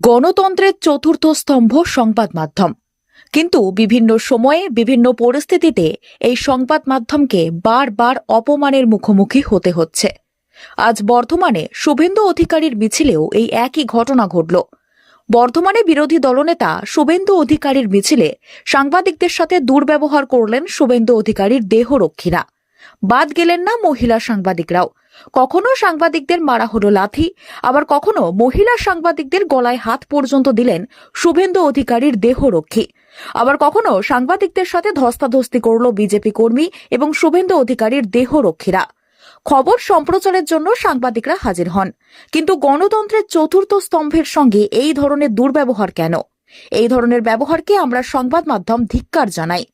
গণতন্ত্রের চতুর্থ স্তম্ভ সংবাদ মাধ্যম। কিন্তু বিভিন্ন সময়ে বিভিন্ন পরিস্থিতিতে এই সংবাদ মাধ্যমকে বারবার অপমানের মুখোমুখি হতে হচ্ছে। আজ বর্ধমানে শুভেন্দু অধিকারীর মিছিলেও এই একই ঘটনা ঘটল। বর্ধমানে বিরোধী দলনেতা শুভেন্দু অধিকারীর মিছিলে সাংবাদিকদের সাথে দুর্ব্যবহার করলেন শুভেন্দু অধিকারীর দেহরক্ষীরা। বাদ গেলেন না মহিলা সাংবাদিকরাও। কখনো সাংবাদিকদের মারা হলো লাথি, আবার কখনো মহিলা সাংবাদিকদের গলায় হাত পর্যন্ত দিলেন শুভেন্দু অধিকারীর দেহরক্ষী। আবার কখনো সাংবাদিকদের সাথে ধস্তাধস্তি করল বিজেপি কর্মী এবং শুভেন্দু অধিকারীর দেহরক্ষীরা। খবর সম্প্রচারের জন্য সাংবাদিকরা হাজির হন। কিন্তু গণতন্ত্রের চতুর্থ স্তম্ভের সঙ্গে এই ধরনের দুর্ব্যবহার কেন? এই ধরনের ব্যবহারকে আমরা সংবাদ মাধ্যম ধিক্কার জানাই।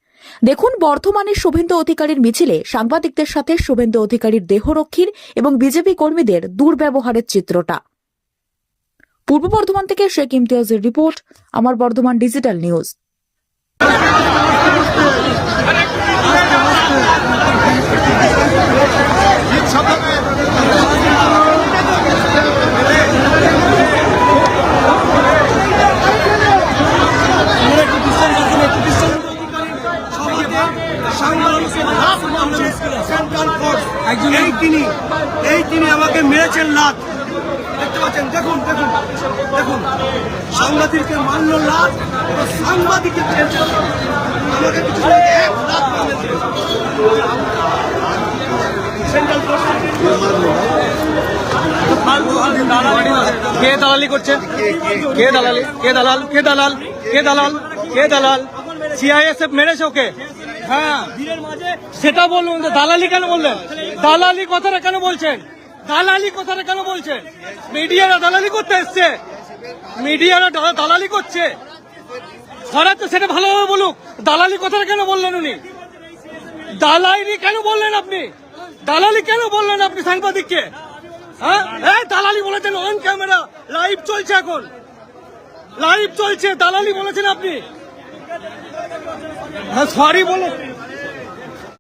দেখুন, বর্ধমানে শুভেন্দু অধিকারীর মিছিলে সাংবাদিকদের সাথে শুভেন্দু অধিকারীর দেহরক্ষীর এবং বিজেপি কর্মীদের দুর্ব্যবহারের চিত্রটা। পূর্ব বর্ধমান থেকে শেখ ইমতিয়াজের রিপোর্ট, আমার বর্ধমান ডিজিটাল নিউজ। এই তিনি এই তিনি আমাকে মেরেছেন লাত দেখতে পাচ্ছেন দেখুন দেখুন দেখুন সাংবাদিককে মারল লাত সাংবাদিককে সেন্ট্রাল কে দালালি? করছে কে দালালি? কে দালাল? কে দালাল? কে দালাল? কে দালাল সিআইএসএফ মেরেছে ওকে। হ্যাঁ। সেটা বলুন দালালি কেন বললেন? দালালি কথাটা কেন বলছেন? দালালি কথাটা কেন বলছেন? মিডিয়ারা দালালি করতে এসছে। মিডিয়ারা দালালি করছে। সরাতে সেটা ভালোভাবে বলুক। দালালি কথাটা কেন বললেন উনি? দালালি কেন বললেন আপনি? দালালি কেন বললেন আপনি সাংবাদিককে? হ্যাঁ? এই দালালি বলেছেন অন ক্যামেরা লাইভ চলছে এখন। লাইভ চলছে দালালি বলেছেন আপনি। ਹਾਂ ਸਾਰੀ ਬੋਲੋ।